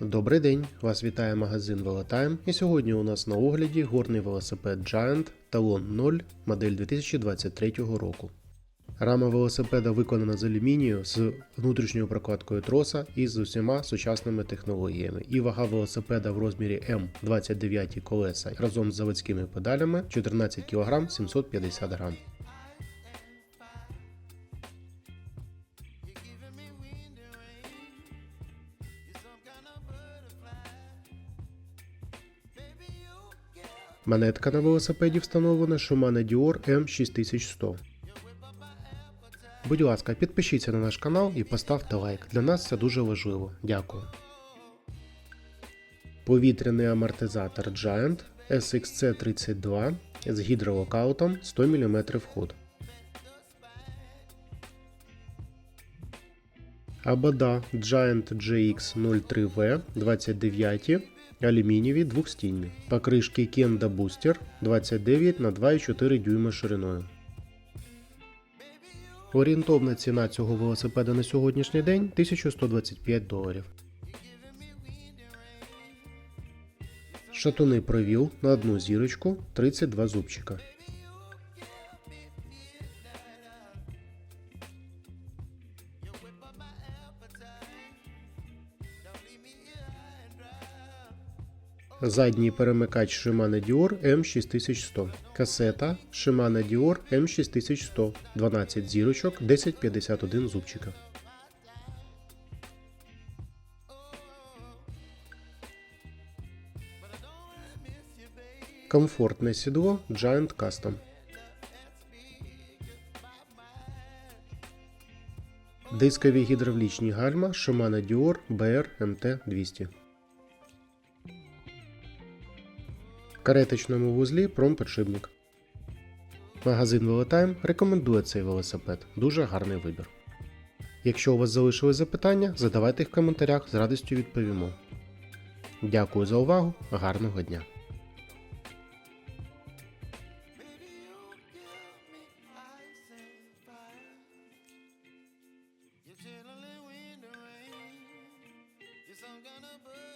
Добрий день! Вас вітає магазин Велотайм. І сьогодні у нас на огляді горний велосипед Giant Talon 0 модель 2023 року. Рама велосипеда виконана з алюмінію з внутрішньою прокладкою троса і з усіма сучасними технологіями. І вага велосипеда в розмірі М 29 колеса разом з заводськими педалями 14 кг 750 г. Монетка на велосипеді встановлена Shimano Dior M6100. Будь ласка, підпишіться на наш канал і поставте лайк. Для нас це дуже важливо. Дякую. Повітряний амортизатор Giant SXC32 з гідролокаутом 100 мм ход. Абада Giant GX03V 29 алюмінієві двохстінні. Покришки Kenda Booster 29 на 2,4 дюйма шириною. Орієнтовна ціна цього велосипеда на сьогоднішній день 1125 доларів. Шатуни провіл на одну зірочку 32 зубчика. Задній перемикач Shimano Dior M6100. Касета Shimano Dior M6100. 12 зірочок, 1051 зубчика. Комфортне сідло Giant Custom. Дискові гідравлічні гальма Shimano Dior BR MT200. Кареточному вузлі промподшипник. Магазин Велотайм рекомендує цей велосипед. Дуже гарний вибір. Якщо у вас залишили запитання, задавайте їх в коментарях, з радістю відповімо. Дякую за увагу, гарного дня! You're chilling in